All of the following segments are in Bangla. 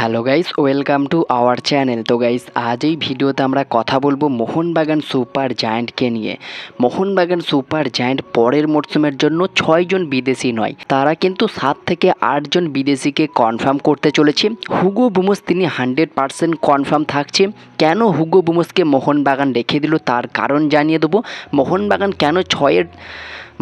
Hello guys welcome to our channel তো গাইস আজ এই ভিডিওতে আমরা কথা বলব মোহনবাগান সুপার জায়ান্টকে নিয়ে। মোহনবাগান সুপার জায়ান্ট পরের মরশুমের জন্য ছয়জন বিদেশি নয়, তারা কিন্তু সাত থেকে আটজন বিদেশিকে কনফার্ম করতে চলেছে। হুগো বুমস তিনি হান্ড্রেড পারসেন্ট কনফার্ম থাকছে। কেন হুগো বুমসকে মোহনবাগান রেখে দিল তার কারণ জানিয়ে দেবো। মোহনবাগান কেন ছয়ের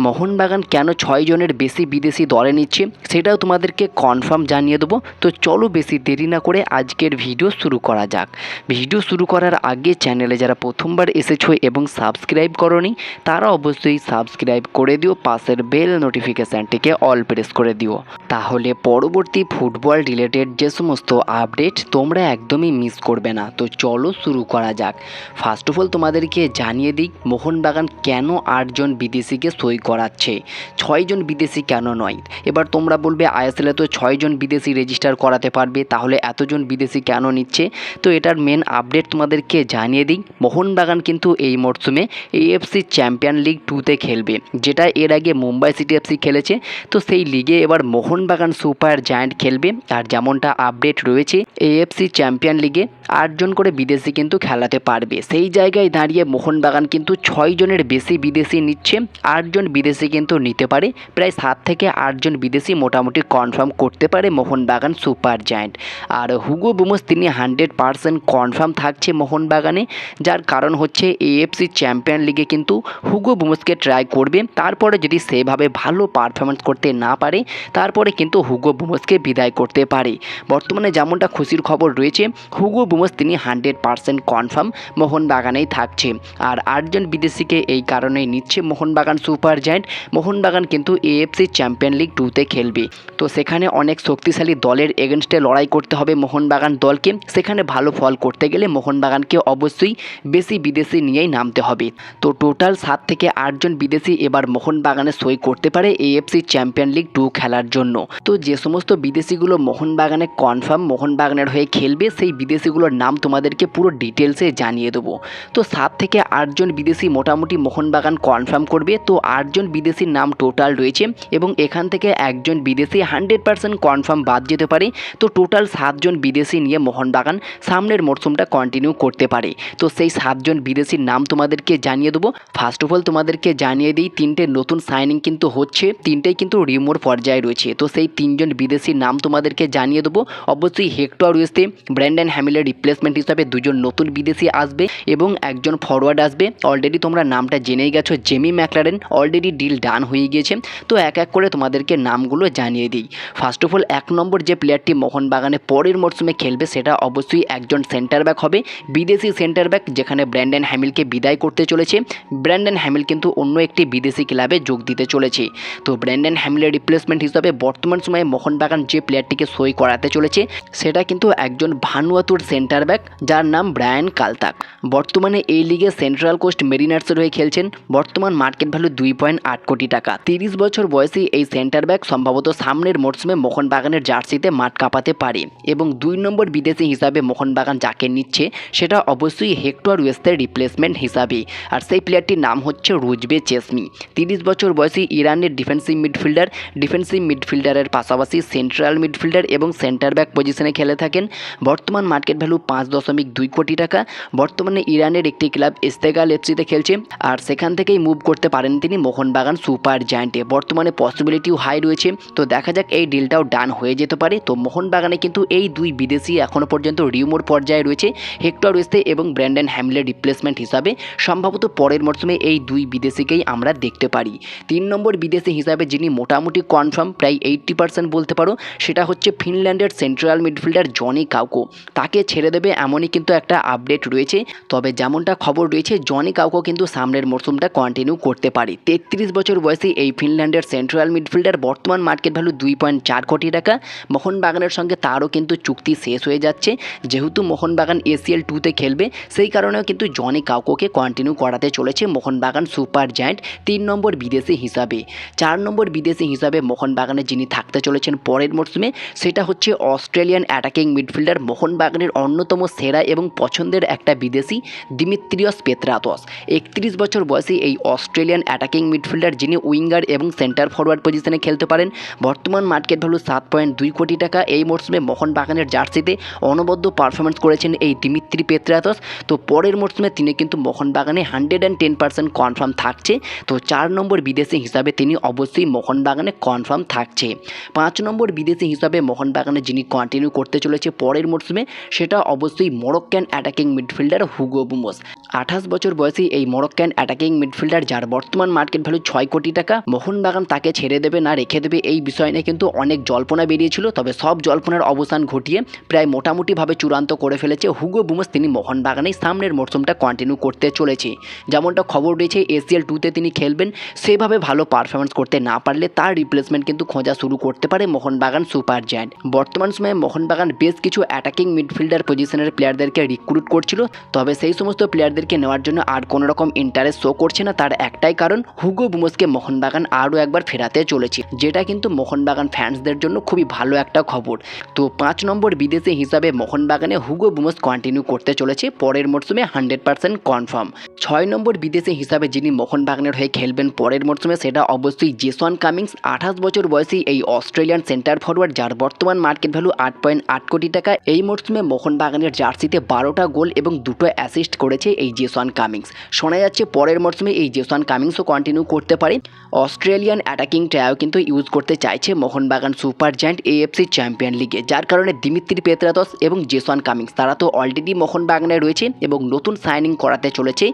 মোহনবাগান কেন ছয় জনের বেশি বিদেশি দলে নিচ্ছে, সেটাও তোমাদেরকে কনফার্ম জানিয়ে দেবো। তো চলো বেশি দেরি না করে আজকের ভিডিও শুরু করা যাক। ভিডিও শুরু করার আগে চ্যানেলে যারা প্রথমবার এসেছ এবং সাবস্ক্রাইব করনি, তারা অবশ্যই সাবস্ক্রাইব করে দিও, পাশের বেল নোটিফিকেশানটিকে অল প্রেস করে দিও। তাহলে পরবর্তী ফুটবল রিলেটেড যে সমস্ত আপডেট তোমরা একদমই মিস করবে না। তো চলো শুরু করা যাক। ফার্স্ট অফ অল তোমাদেরকে জানিয়ে দিই, মোহনবাগান কেন আটজন বিদেশিকে সই করাচ্ছে। ছয়জন বিদেশি কেন নয়? এবার তোমরা বলবে, আইএসএলে তো ছয়জন বিদেশি রেজিস্টার করাতে পারবে, তাহলে এতজন বিদেশি কেন নিচ্ছে? তো এটার মেন আপডেট তোমাদেরকে জানিয়ে দিই। মোহনবাগান কিন্তু এই মরশুমে এএফসি চ্যাম্পিয়ন লিগ টুতে খেলবে, যেটা এর আগে মুম্বাই সিটি এফসি খেলেছে। তো সেই লিগে এবার মোহনবাগান সুপার জায়ান্ট খেলবে, আর যেমনটা আপডেট রয়েছে এএফসি চ্যাম্পিয়ন লিগে আটজন করে বিদেশি কিন্তু খেলাতে পারবে। সেই জায়গায় দাঁড়িয়ে মোহনবাগান কিন্তু ছয় জনের বেশি বিদেশি নিচ্ছে আটজন বিদেশি কিন্তু নিতে পারে। প্রায় সাত থেকে আটজন বিদেশি মোটামুটি কনফার্ম করতে পারে মোহনবাগান সুপার জায়ান্ট। আর হুগো বুমস, তিনি হান্ড্রেড পারসেন্ট কনফার্ম থাকছে মোহনবাগানে, যার কারণ হচ্ছে এএফসি চ্যাম্পিয়ন লিগে কিন্তু হুগো বুমসকে ট্রাই করবে। তারপরে যদি সেভাবে ভালো পারফরমেন্স করতে না পারে, তারপরে কিন্তু হুগো বুমসকে বিদায় করতে পারে। বর্তমানে যেমনটা খুশির খবর রয়েছে, হুগো বুমস, তিনি হান্ড্রেড পারসেন্ট কনফার্ম মোহনবাগানেই থাকছে। আর আটজন বিদেশিকে এই কারণেই নিচ্ছে মোহনবাগান সুপার জায়ান্ট মোহনবাগান কিন্তু এএফসি চ্যাম্পিয়ন লিগ টুতে খেলবে। তো সেখানে অনেক শক্তিশালী দলের এগেনস্টে লড়াই করতে হবে মোহনবাগান দলকে। সেখানে ভালো ফল করতে গেলে মোহনবাগানকে অবশ্যই বেশি বিদেশি নিয়েই নামতে হবে। তো টোটাল সাত থেকে আটজন বিদেশি এবার মোহনবাগানে সই করতে পারে এএফসি চ্যাম্পিয়ন লিগ টু খেলার জন্য। তো যে সমস্ত বিদেশিগুলো মোহনবাগানে কনফার্ম মোহনবাগানের হয়ে খেলবে, সেই বিদেশিগুলোর নাম তোমাদেরকে পুরো ডিটেলসে জানিয়ে দেবো। তো সাত থেকে আটজন বিদেশি মোটামুটি মোহনবাগান কনফার্ম করবে। তো আটজন বিদেশির নাম টোটাল রয়েছে এবং এখান থেকে একজন বিদেশি হান্ড্রেড পার্সেন্ট কনফার্ম বাদ যেতে পারে। তো টোটাল সাতজন বিদেশি নিয়ে মোহনবাগান সামনের মরশুমটা কন্টিনিউ করতে পারে। তো সেই সাতজন বিদেশির নাম তোমাদেরকে জানিয়ে দেবো। ফার্স্ট অফ অল তোমাদেরকে জানিয়ে দিই, তিনটে নতুন সাইনিং কিন্তু হচ্ছে, তিনটেই কিন্তু রিমোর পর্যায়ে রয়েছে। তো সেই তিনজন বিদেশির নাম তোমাদেরকে জানিয়ে দেবো। অবশ্যই হেক্টর ওয়েস্টে ব্র্যান্ডন হ্যামিলের রিপ্লেসমেন্ট হিসাবে দুজন নতুন বিদেশি আসবে এবং একজন ফরওয়ার্ড আসবে। অলরেডি তোমরা নামটা জেনেই গেছো Jamie McLaren already deal done হয়ে গিয়েছে। তো এক এক করে তোমাদেরকে নামগুলো জানিয়ে দিই। ফার্স্ট অফ অল এক নম্বর যে প্লেয়ারটি মোহনবাগানে পরের মরশুমে খেলবে, সেটা অবশ্যই একজন সেন্টার ব্যাক হবে। বিদেশি সেন্টার ব্যাক যেখানে ব্র্যান্ডন হ্যামিলকে বিদায় করতে চলেছে। ব্র্যান্ডন হ্যামিল কিন্তু অন্য একটি বিদেশি ক্লাবে যোগ দিতে চলেছে। তো ব্র্যান্ডন হ্যামিলের রিপ্লেসমেন্ট হিসাবে বর্তমান সময়ে মোহনবাগান যে প্লেয়ারটিকে সই করাতে চলেছে, সেটা কিন্তু একজন ভানুয়াতুর সেন্টার ব্যাক যার নাম ব্রায়ান কালতাক বর্তমানে এই লিগে সেন্ট্রাল কোস্ট মেরিনার্সের হয়ে খেলছেন। বর্তমান মার্কেট ভ্যালু দুই পয়েন্ট আট কোটি টাকা। তিরিশ বছর বয়সী এই সেন্টার ব্যাক সম্ভবত সামনের মরশুমে মোহনবাগানের জার্সিতে মাঠ কাঁপাতে পারে এবং দুই নম্বর বিদেশি হিসাবে মোহনবাগান যাকে নিচ্ছে, সেটা অবশ্যই হেক্টর ওয়েস্টের রিপ্লেসমেন্ট হিসাবে আর সেই প্লেয়ারটির নাম হচ্ছে রুজবে চেসমি। তিরিশ বছর বয়সী ইরানের ডিফেন্সিভ মিডফিল্ডার, ডিফেন্সিভ মিডফিল্ডারের পাশাপাশি সেন্ট্রাল মিডফিল্ডার এবং সেন্টার ব্যাক পজিশনে খেলে থাকেন। বর্তমান মার্কেট ভ্যালু পাঁচ দশমিক দুই কোটি টাকা। বর্তমানে ইরানের একটি ক্লাব ইস্তেগাল এফসিতে খেলছে। আর সেখান থেকেই মুভ করতে পারেন তিনি মোহনবাগান সুপার জায়ান্টে। বর্তমানে পসিবিলিটিও হাই রয়েছে। তো দেখা যাক এই ডিলটাও ডান হয়ে যেতে পারে। তো মোহনবাগানে কিন্তু এই দুই বিদেশি এখনও পর্যন্ত রিউমোর পর্যায়ে রয়েছে। হেক্টর ওয়েস্তে এবং ব্র্যান্ডন হ্যামিলের রিপ্লেসমেন্ট হিসাবে। সম্ভবত পরের মরশুমে এই দুই বিদেশিকেই আমরা দেখতে পারি। তিন নম্বর বিদেশি হিসাবে যিনি মোটামুটি কনফার্ম প্রায় এইট্টি পার্সেন্ট বলতে পারো, সেটা হচ্ছে ফিনল্যান্ডের সেন্ট্রাল মিডফিল্ডার জনি কাউকো তাকে ছেড়ে দেবে এমনই কিন্তু একটা আপডেট রয়েছে। তবে যেমনটা খবর রয়েছে জনি কাউকো কিন্তু সামনের মরশুমটা কন্টিনিউ করতে পারে। তেত্রিশ বছর বয়সী এই ফিনল্যান্ডের সেন্ট্রাল মিডফিল্ডার বর্তমান মার্কেট ভ্যালু দুই পয়েন্ট চার কোটি টাকা। মোহনবাগানের সঙ্গে তারও কিন্তু চুক্তি শেষ হয়ে যাচ্ছে। যেহেতু মোহনবাগান এসিএল টুতে খেলবে, সেই কারণেও কিন্তু জনি কাউকোকে কন্টিনিউ করাতে চলেছে মোহনবাগান সুপার জায়ান্ট তিন নম্বর বিদেশি হিসাবে। চার নম্বর বিদেশি হিসাবে মোহনবাগানে যিনি থাকতে চলেছেন পরের মরশুমে সেটা হচ্ছে অস্ট্রেলিয়ান অ্যাটাকিং মিডফিল্ডার মোহনবাগানের অন্যতম সেরা এবং পছন্দের একটা বিদেশি, দিমিত্রিয়স পেত্রাতস। একত্রিশ বছর বয়সী এই অস্ট্রেলিয়ান অ্যাটাকিং মিডফিল্ডার যিনি উইঙ্গার এবং সেন্টার ফরওয়ার্ড পজিশনে খেলতে পারেন, বর্তমান মার্কেট ভ্যালু সাত পয়েন্ট দুই কোটি টাকা। এই মরশুমে মোহনবাগানের জার্সিতে অনবদ্য পারফরমেন্স করেছেন এই দিমিত্রি পেত্রাতস। তো পরের মরশুমে তিনি কিন্তু মোহনবাগানে hundred and ten percent confirm থাকছে। তো চার নম্বর বিদেশি হিসাবে তিনি অবশ্যই মোহনবাগানে কনফার্ম থাকছে। পাঁচ নম্বর বিদেশি হিসাবে মোহনবাগানে যিনি কন্টিনিউ করতে চলেছে পরের মরশুমে সেটা অবশ্যই Moroccan attacking midfielder Hugo Boumous. আঠাশ বছর বয়সী এই মরক্কান অ্যাটাকিং মিডফিল্ডার যার বর্তমান মার্কেট ভ্যালু ছয় কোটি টাকা। মোহনবাগান তাকে ছেড়ে দেবে, না রেখে দেবে, এই বিষয় নিয়ে কিন্তু অনেক জল্পনা বেরিয়েছিল। তবে সব জল্পনার অবসান ঘটিয়ে প্রায় মোটামুটিভাবে চূড়ান্ত করে ফেলেছে হুগো বুমোস। তিনি মোহনবাগানেই সামনের মরশুমটা কন্টিনিউ করতে চলেছে। যেমনটা খবর রয়েছে এসিএল টুতে তিনি খেলবেন। সেভাবে ভালো পারফরমেন্স করতে না পারলে তার রিপ্লেসমেন্ট কিন্তু খোঁজা শুরু করতে পারে মোহনবাগান সুপার জায়ান্ট বর্তমান সময়ে মোহনবাগান বেশ কিছু অ্যাটাকিং মিডফিল্ডার পজিশনের প্লেয়ারদেরকে রিক্রুট করছিল। তবে সেই সমস্ত প্লেয়ারদেরকে নেওয়ার জন্য আর কোনো রকম ইন্টারেস্ট শো করছে না, তার একটাই কারণ হুগো বুমোসকে মোহনবাগান আরও একবার ফেরাতে চলেছে, যেটা কিন্তু মোহনবাগান ফ্যান্সদের জন্য খুবই ভালো একটা খবর। তো পাঁচ নম্বর বিদেশি হিসাবে মোহনবাগানে হুগো বুমস কন্টিনিউ করতে চলেছে, পরের মরশুমে হান্ড্রেড পার্সেন্ট কনফার্ম ছয় নম্বর বিদেশি হিসাবে যিনি মোহনবাগানের হয়ে খেলবেন পরের মরশুমে সেটা অবশ্যই জেসন কামিংস, আঠাশ বছর বয়সী এই অস্ট্রেলিয়ান সেন্টার ফরওয়ার্ড যার বর্তমান মার্কেট ভ্যালু আট পয়েন্ট আট কোটি টাকা, এই মরশুমে মোহনবাগানের জার্সিতে বারোটা গোল এবং দুটো অ্যাসিস্ট করেছে এই জেসন কামিংস। শোনা যাচ্ছে পরের মরশুমে এই জেসন কামিংসও কন্টিনিউ করতে পারে অস্ট্রেলিয়ান অ্যাটাকিং ট্রায়ও কিন্তু ইউজ করতে চাইছে Mohun Bagan super giant AFC champion লিগে যার কারণে দিমিত্রি পেত্রাতস এবং জেসন কামিংস, তারা তো অলরেডি মোহনবাগানে রয়েছে এবং নতুন সাইনিং করাতে চলেছে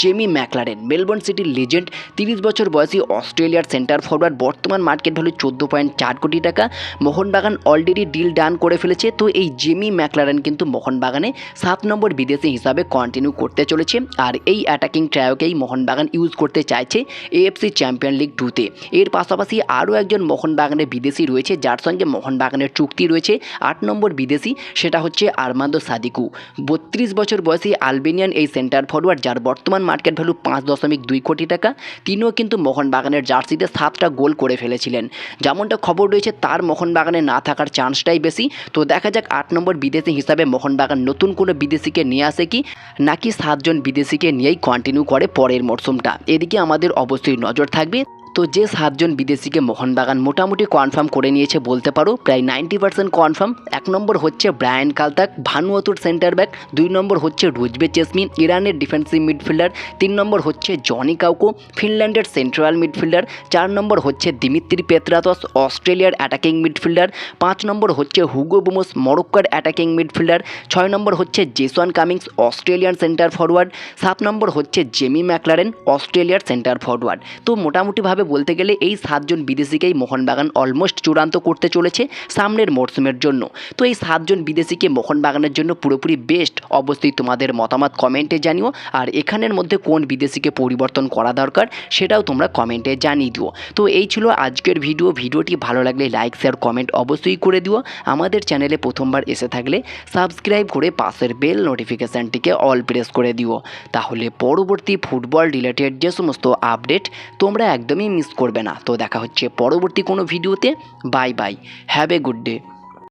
জেমি ম্যাকলারেন। মেলবোর্ন সিটির লিজেন্ড তিরিশ বছর বয়সী অস্ট্রেলিয়ার সেন্টার ফরওয়ার্ড বর্তমান মার্কেট ভ্যালু চোদ্দ পয়েন্ট চার কোটি টাকা। মোহনবাগান অলরেডি ডিল ডান করে ফেলেছে, তো এই জেমি ম্যাকলারেন কিন্তু মোহনবাগানে সাত নম্বর বিদেশি হিসাবে কন্টিনিউ করতে চলেছে। আর এই অ্যাটাকিং ট্রায়োকেই মোহনবাগান ইউজ করতে চাইছে এএফসি চ্যাম্পিয়ন লিগ টুতে এর পাশাপাশি আরও একজন মোহনবাগানের বিদেশি রয়েছে, যার সঙ্গে মোহনবাগানের চুক্তি রয়েছে আট নম্বর বিদেশি, সেটা হচ্ছে আরমান্দো সাদিকু। বত্রিশ বছর বয়সী আলবেনিয়ান এই সেন্টার ফরওয়ার্ড যার বর্তমান মার্কেট ভ্যালু পাঁচ দশমিক দুই কোটি টাকা, তিনিও কিন্তু মোহনবাগানের জার্সিতে সাতটা গোল করে ফেলেছিলেন। যেমনটা খবর রয়েছে, তার মোহনবাগানে না থাকার চান্সটাই বেশি। তো দেখা যাক আট নম্বর বিদেশি হিসাবে মোহনবাগান নতুন কোনো বিদেশিকে নিয়ে আসে কি, নাকি সাতজন বিদেশিকে নিয়েই কন্টিনিউ করে পরের মরশুমটা এদিকে আমাদের অবশ্যই নজর থাকবে। তো যে সাতজন বিদেশিকে মোহনবাগান মোটামুটি কনফার্ম করে নিয়েছে বলতে পারো, প্রায় নাইনটি পার্সেন্ট কনফার্ম এক নম্বর হচ্ছে ব্রায়ান কালতাক, ভানুয়াতুর সেন্টার ব্যাক দুই নম্বর হচ্ছে রুজবে চেসমিন, ইরানের ডিফেন্সিভ মিডফিল্ডার তিন নম্বর হচ্ছে জনি কাউকো, ফিনল্যান্ডের সেন্ট্রাল মিডফিল্ডার চার নম্বর হচ্ছে দিমিত্রি পেত্রাতস, অস্ট্রেলিয়ার অ্যাটাকিং মিডফিল্ডার পাঁচ নম্বর হচ্ছে হুগো বুমোস, মরক্কার অ্যাটাকিং মিডফিল্ডার ছয় নম্বর হচ্ছে Jason Cummings, Australian centre forward সাত নম্বর হচ্ছে জেমি ম্যাকলারেন, অস্ট্রেলিয়ার সেন্টার ফরওয়ার্ড তো মোটামুটিভাবে বলতে গেলে এই সাতজন বিদেশিকেই মোহনবাগান অলমোস্ট চূড়ান্ত করতে চলেছে সামনের মরশুমের জন্য। তো এই সাতজন বিদেশিকে মোহনবাগানের জন্য পুরোপুরি বেস্ট অবশ্যই তোমাদের মতামত কমেন্টে জানিও। আর এখানের মধ্যে কোন বিদেশিকে পরিবর্তন করা দরকার সেটাও তোমরা কমেন্টে জানিয়ে দিও। তো এই ছিল আজকের ভিডিও। ভিডিওটি ভালো লাগলে লাইক শেয়ার কমেন্ট অবশ্যই করে দিও। আমাদের চ্যানেলে প্রথমবার এসে থাকলে সাবস্ক্রাইব করে পাশের বেল নোটিফিকেশানটিকে অল প্রেস করে দিও। তাহলে পরবর্তী ফুটবল রিলেটেড যে সমস্ত আপডেট তোমরা একদমই মিস করবে না। তো দেখা হচ্ছে পরবর্তী কোনো ভিডিওতে। Bye bye. Have a good day.